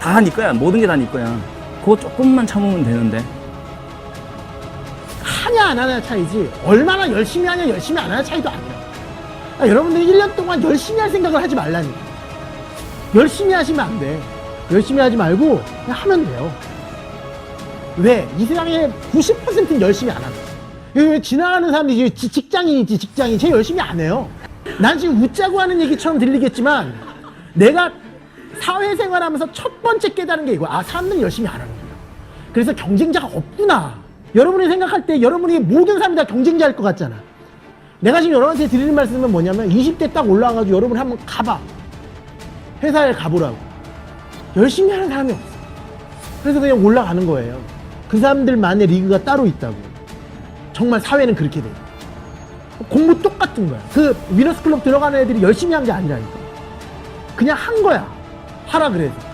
다 네 거야. 모든 게 다 네 거야. 그거 조금만 참으면 되는데. 하냐 안 하냐 차이지 얼마나 열심히 하냐 열심히 안 하냐 차이도 아니야 아, 여러분들이 1년 동안 열심히 할 생각을 하지 말라니까 열심히 하시면 안 돼 열심히 하지 말고 그냥 하면 돼요 왜? 이 세상에 90%는 열심히 안 합니다 여기 지나가는 사람들이 지- 직장인이지 직장인 쟤 열심히 안 해요 난 지금 웃자고 하는 얘기처럼 들리겠지만 내가 사회생활하면서 첫 번째 깨달은 게 이거야 아 사람들이 열심히 안 하는구나 그래서 경쟁자가 없구나. 여러분이 생각할 때 여러분이 모든 사람이 다 경쟁자일 것 같잖아. 내가 지금 여러분한테 드리는 말씀은 뭐냐면 20대 딱 올라와가지고 여러분이 한번 가봐. 회사에 가보라고. 열심히 하는 사람이 없어. 그래서 그냥 올라가는 거예요. 그 사람들만의 리그가 따로 있다고. 정말 사회는 그렇게 돼. 공부 똑같은 거야. 그 위너스 클럽 들어가는 애들이 열심히 한 게 아니라니까. 그냥 한 거야. 하라 그래서.